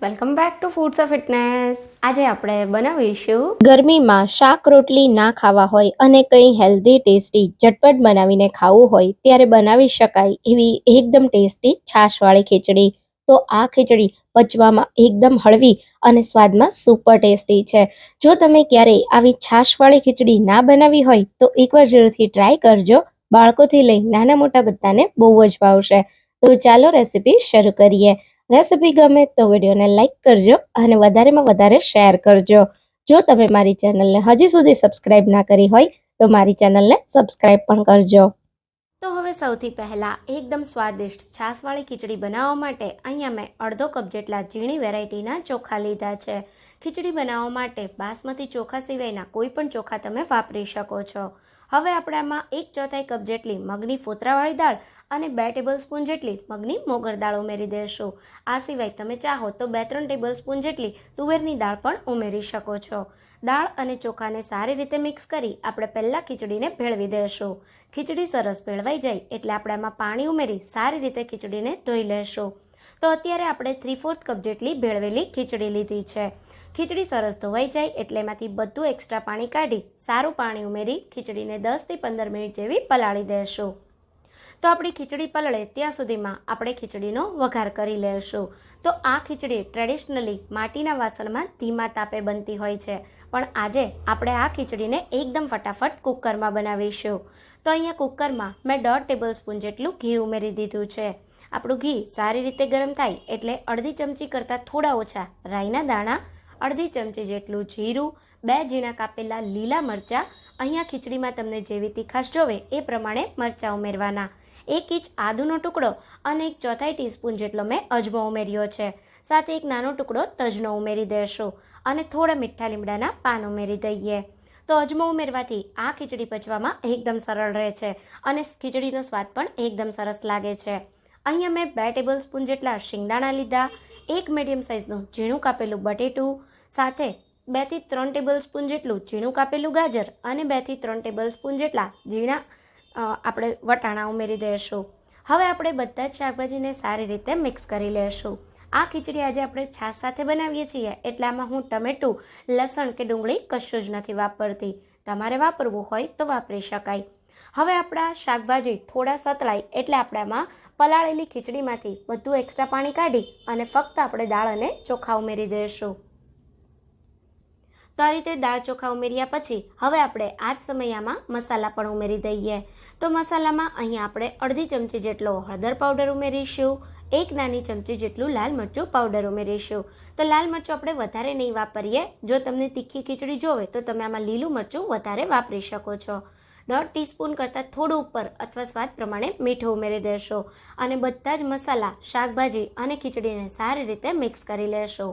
Welcome back to foods of fitness આજે આપણે બનાવીશું ગરમીમાં શાક રોટલી ના ખાવા હોય અને કંઈ હેલ્ધી ટેસ્ટી ઝટપટ બનાવીને ખાવું હોય ત્યારે બનાવી શકાય એવી એકદમ ટેસ્ટી છાશવાળી ખીચડી. તો આ ખીચડી પચવામાં એકદમ હળવી અને સ્વાદમાં સુપર ટેસ્ટી છે. જો તમે ક્યારેય આવી છાશવાળી ખીચડી ના બનાવી હોય તો એકવાર જરૂરથી ટ્રાય કરજો. બાળકોથી લઈ નાના મોટા બધાને બહુ જ ભાવશે. તો ચાલો રેસીપી શરૂ કરીએ. રેસીપી ગમે તો વિડીયોને લાઇક કરજો અને વધારેમાં વધારે શેર કરજો. જો તમે મારી ચેનલને હજી સુધી સબસ્ક્રાઇબ ના કરી હોય, તો મારી ચેનલને સબસ્ક્રાઇબ પણ કરજો. તો હવે સૌથી પહેલાં એકદમ સ્વાદિષ્ટ છાશવાળી ખીચડી બનાવવા માટે અહીંયા મેં અડધો કપ જેટલા ઝીણી વેરાયટીના ચોખા લીધા છે. ખીચડી બનાવવા માટે બાસમતી ચોખા સિવાયના કોઈ પણ ચોખા તમે વાપરી શકો છો. હવે આપણે આમાં એક ચોથાઈ કપ જેટલી મગની ફોતરાવાળી દાળ અને બે ટેબલ સ્પૂન જેટલી મગની મોગર દાળ ઉમેરી દેશું. આ સિવાય તમે ચાહો તો બે ત્રણ ટેબલ સ્પૂન જેટલી તુવેરની દાળ પણ ઉમેરી શકો છો. દાળ અને ચોખાને સારી રીતે મિક્સ કરી આપણે પહેલાં ખીચડીને ભેળવી દેશું. ખીચડી સરસ ભેળવાઈ જાય એટલે આપણે આમાં પાણી ઉમેરી સારી રીતે ખીચડીને ધોઈ લેશું. તો અત્યારે આપણે થ્રી ફોર્થ કપ જેટલી ભેળવેલી ખીચડી લીધી છે. ખીચડી સરસ ધોવાઈ જાય એટલે એમાંથી બધું એક્સ્ટ્રા પાણી કાઢી, સારું પાણી ઉમેરી ખીચડીને દસથી પંદર મિનિટ જેવી પલાળી દેશું. તો આપણી ખીચડી પલળે ત્યાં સુધીમાં આપણે ખીચડીનો વઘાર કરી લેશું. તો આ ખીચડી ટ્રેડિશનલી માટીના વાસણમાં ધીમા તાપે બનતી હોય છે. પણ આજે આપણે આ ખીચડીને એકદમ ફટાફટ કુકરમાં બનાવીશું. તો અહીંયા કુકરમાં મેં દોઢ ટેબલ સ્પૂન જેટલું ઘી ઉમેરી દીધું છે. આપણું ઘી સારી રીતે ગરમ થાય એટલે અડધી ચમચી કરતાં થોડા ઓછા રાઈના દાણા અડધી ચમચી જેટલું જીરું, બે ઝીણા કાપેલા લીલા મરચાં. અહીંયા ખીચડીમાં તમને જેવી તીખાશ જોવે એ પ્રમાણે મરચાં ઉમેરવાના. એક ઇંચ આદુનો ટુકડો અને એક ચોથાઈ ટીસ્પૂન જેટલો મેં અજમો ઉમેર્યો છે. સાથે એક નાનો ટુકડો તજનો ઉમેરી દેશું અને થોડા મીઠા લીમડાના પાન ઉમેરી દઈએ. તો અજમો ઉમેરવાથી આ ખીચડી પચવામાં એકદમ સરળ રહે છે અને ખીચડીનો સ્વાદ પણ એકદમ સરસ લાગે છે. અહીંયા મેં બે ટેબલ સ્પૂન જેટલા શિંગદાણા લીધા, એક મીડિયમ સાઇઝનું ઝીણું કાપેલું બટેટું સાથે બેથી ત્રણ ટેબલ સ્પૂન જેટલું ઝીણું કાપેલું ગાજર અને બેથી ત્રણ ટેબલ સ્પૂન જેટલા ઝીણા આપણે વટાણા ઉમેરી દઈશું હવે આપણે બધા જ શાકભાજીને સારી રીતે મિક્સ કરી લેશું. આ ખીચડી આજે આપણે છાશ સાથે બનાવીએ છીએ. એટલે આમાં હું ટમેટું, લસણ કે ડુંગળી કશું જ નથી વાપરતી. તમારે વાપરવું હોય તો વાપરી શકાય. હવે આપણા શાકભાજી થોડા સતળાય એટલે આપણામાં પલાળેલી ખીચડીમાંથી બધું એક્સ્ટ્રા પાણી કાઢી અને ફક્ત આપણે દાળ અને ચોખા ઉમેરી દઈશું તો આ રીતે દાળ ચોખા ઉમેર્યા પછી હવે આપણે આ જ સમયમાં મસાલા પણ ઉમેરી દઈએ. તો મસાલામાં અહીંયા આપણે અડધી ચમચી જેટલો હળદર પાવડર ઉમેરીશું, એક નાની ચમચી જેટલું લાલ મરચું પાવડર ઉમેરીશું. તો લાલ મરચું આપણે વધારે નહીં વાપરીએ. જો તમને તીખી ખીચડી જોવે તો તમે આમાં લીલું મરચું વધારે વાપરી શકો છો. દોઢ ટીસ્પૂન કરતાં થોડું ઉપર અથવા સ્વાદ પ્રમાણે મીઠું ઉમેરી દેશો અને બધા જ મસાલા શાકભાજી અને ખીચડીને સારી રીતે મિક્સ કરી લેશો.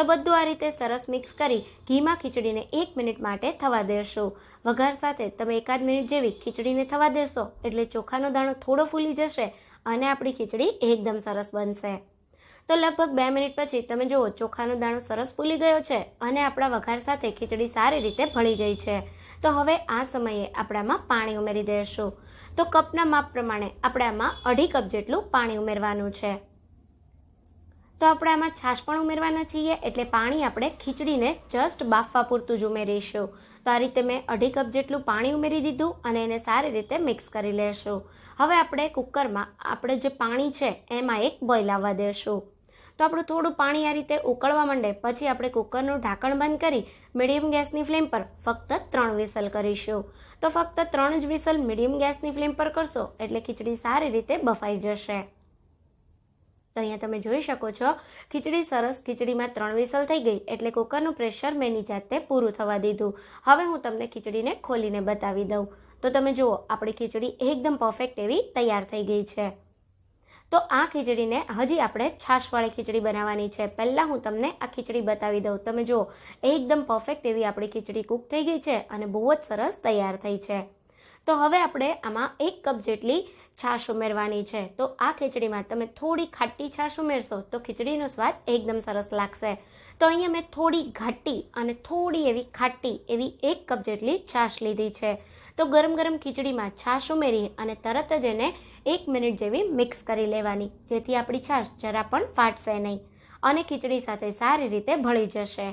તો બધું આ રીતે સરસ મિક્સ કરી ઘીમાં ખીચડીને એક મિનિટ માટે થવા દેશો. વઘાર સાથે તમે એકાદ મિનિટ જેવી ખીચડીને થવા દેશો એટલે ચોખાનો દાણો થોડો ફૂલી જશે અને આપણી ખીચડી એકદમ સરસ બનશે. તો લગભગ બે મિનિટ પછી તમે જુઓ ચોખાનો દાણો સરસ ફૂલી ગયો છે અને આપણા વઘાર સાથે ખીચડી સારી રીતે ભળી ગઈ છે. તો હવે આ સમયે આપણામાં પાણી ઉમેરી દેશું. તો કપના માપ પ્રમાણે આપણામાં અઢી કપ જેટલું પાણી ઉમેરવાનું છે. તો આપણે આમાં છાશ પણ ઉમેરવાના છીએ, એટલે પાણી આપણે ખીચડીને જસ્ટ બાફવા પૂરતું જ ઉમેરીશું. તો આ રીતે મેં અઢી કપ જેટલું પાણી ઉમેરી દીધું અને એને સારી રીતે મિક્સ કરી લેશું. હવે આપણે કુકરમાં આપણે જે પાણી છે, એમાં એક બોઇલ આવવા દેશું. તો આપણું થોડું પાણી આ રીતે ઉકળવા માંડે, પછી આપણે કુકરનું ઢાંકણ બંધ કરી મીડિયમ ગેસની ફ્લેમ પર ફક્ત ત્રણ વિસલ કરીશું. તો ફક્ત ત્રણ જ વિસલ મીડિયમ ગેસની ફ્લેમ પર કરશો, એટલે ખીચડી સારી રીતે બફાઈ જશે. અહીંયા તમે જોઈ શકો છો, ખીચડી સરસ ખીચડીમાં ત્રણ વિસલ થઈ ગઈ એટલે કુકરનું પ્રેશર મેં એની જાતે પૂરું થવા દીધું. હવે હું તમને ખીચડીને ખોલીને બતાવી દઉં. તો તમે જુઓ, આપણી ખીચડી એકદમ પરફેક્ટ એવી તૈયાર થઈ ગઈ છે. તો આ ખીચડીને હજી આપણે છાશવાળી ખીચડી બનાવવાની છે. પહેલાં હું તમને આ ખીચડી બતાવી દઉં. તમે જુઓ, એકદમ પરફેક્ટ એવી આપણી ખીચડી કૂક થઈ ગઈ છે અને બહુ જ સરસ તૈયાર થઈ છે. તો હવે આપણે આમાં એક કપ જેટલી છાશ ઉમેરવાની છે. તો આ ખીચડીમાં તમે થોડી ખાટી છાશ ઉમેરશો તો ખીચડીનો સ્વાદ એકદમ સરસ લાગશે. તો અહીંયા મેં થોડી ઘાટી અને થોડી એવી ખાટી એવી એક કપ જેટલી છાશ લીધી છે. તો ગરમ ગરમ ખીચડીમાં છાશ ઉમેરી અને તરત જ એને એક મિનિટ જેવી મિક્સ કરી લેવાની, જેથી આપણી છાશ જરા પણ ફાટશે નહીં અને ખીચડી સાથે સારી રીતે ભળી જશે.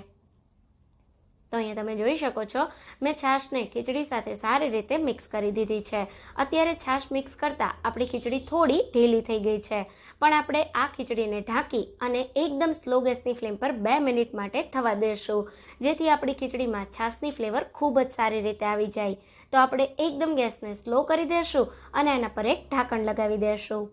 તો અહીંયા તમે જોઈ શકો છો, મેં છાશને ખીચડી સાથે સારી રીતે મિક્સ કરી દીધી છે. અત્યારે છાશ મિક્સ કરતાં આપણી ખીચડી થોડી ઢીલી થઈ ગઈ છે. પણ આપણે આ ખીચડીને ઢાંકી અને એકદમ સ્લો ગેસની ફ્લેમ પર બે મિનિટ માટે થવા દેશું, જેથી આપણી ખીચડીમાં છાશની ફ્લેવર ખૂબ જ સારી રીતે આવી જાય. તો આપણે એકદમ ગેસને સ્લો કરી દેશું અને એના પર એક ઢાંકણ લગાવી દેશું.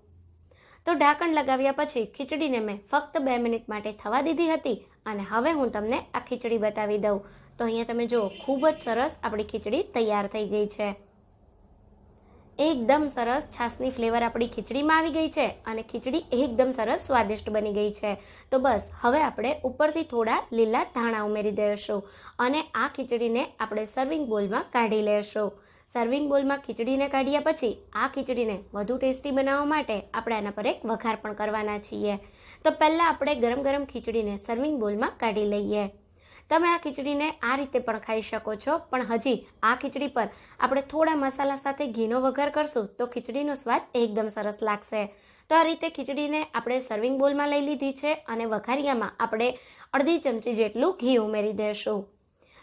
તો ઢાંકણ લગાવ્યા પછી ખીચડીને મેં ફક્ત બે મિનિટ માટે થવા દીધી હતી અને હવે હું તમને આ ખીચડી બતાવી દઉં. તો અહીંયા તમે જુઓ, ખૂબ જ સરસ આપણી ખીચડી તૈયાર થઈ ગઈ છે. એકદમ સરસ છાસની ફ્લેવર આપણી ખીચડીમાં આવી ગઈ છે અને ખીચડી એકદમ સરસ સ્વાદિષ્ટ બની ગઈ છે. તો બસ, હવે આપણે ઉપરથી થોડા લીલા ધાણા ઉમેરી દઈશું અને આ ખીચડીને આપણે સર્વિંગ બોલમાં કાઢી લેશું. સર્વિંગ બોલમાં ખીચડીને કાઢ્યા પછી આ ખીચડીને વધુ ટેસ્ટી બનાવવા માટે આપણે આના પર એક વઘાર પણ કરવાના છીએ. તો પહેલાં આપણે ગરમ ગરમ ખીચડીને સર્વિંગ બોલમાં કાઢી લઈએ. તમે આ ખીચડીને આ રીતે પણ ખાઈ શકો છો. પણ હજી આ ખીચડી પર આપણે થોડા મસાલા સાથે ઘીનો વઘાર કરશું તો ખીચડીનો સ્વાદ એકદમ સરસ લાગશે. તો આ રીતે ખીચડીને આપણે સર્વિંગ બોલમાં લઈ લીધી છે અને વઘારિયામાં આપણે અડધી ચમચી જેટલું ઘી ઉમેરી દઈશું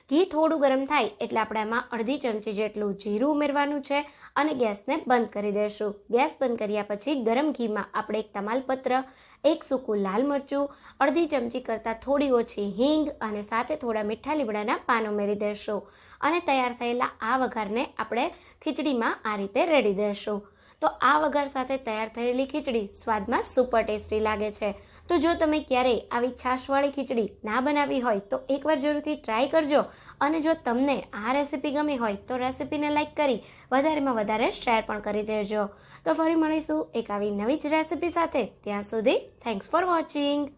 ઘી થોડું ગરમ થાય એટલે આપણે આમાં અડધી ચમચી જેટલું જીરું ઉમેરવાનું છે અને ગેસને બંધ કરી દઈશું ગેસ બંધ કર્યા પછી ગરમ ઘીમાં આપણે એક તમાલપત્ર એક સૂકું લાલ મરચું, અડધી ચમચી કરતાં થોડી ઓછી હિંગ અને સાથે થોડા મીઠા લીમડાના પાન ઉમેરી દેશું. અને તૈયાર થયેલા આ વઘારને આપણે ખીચડીમાં આ રીતે રેડી દેશું. તો આ વઘાર સાથે તૈયાર થયેલી ખીચડી સ્વાદમાં સુપર ટેસ્ટી લાગે છે. તો જો તમે ક્યારેય આવી છાશવાળી ખીચડી ના બનાવી હોય તો એકવાર જરૂરથી ટ્રાય કરજો અને જો તમને આ રેસીપી ગમી હોય તો રેસીપીને લાઈક કરી વધારેમાં વધારે શેર પણ કરી દેજો. તો ફરી મળીશું એક આવી નવી જ રેસીપી સાથે. ત્યાં સુધી થેન્ક્સ ફોર વોચિંગ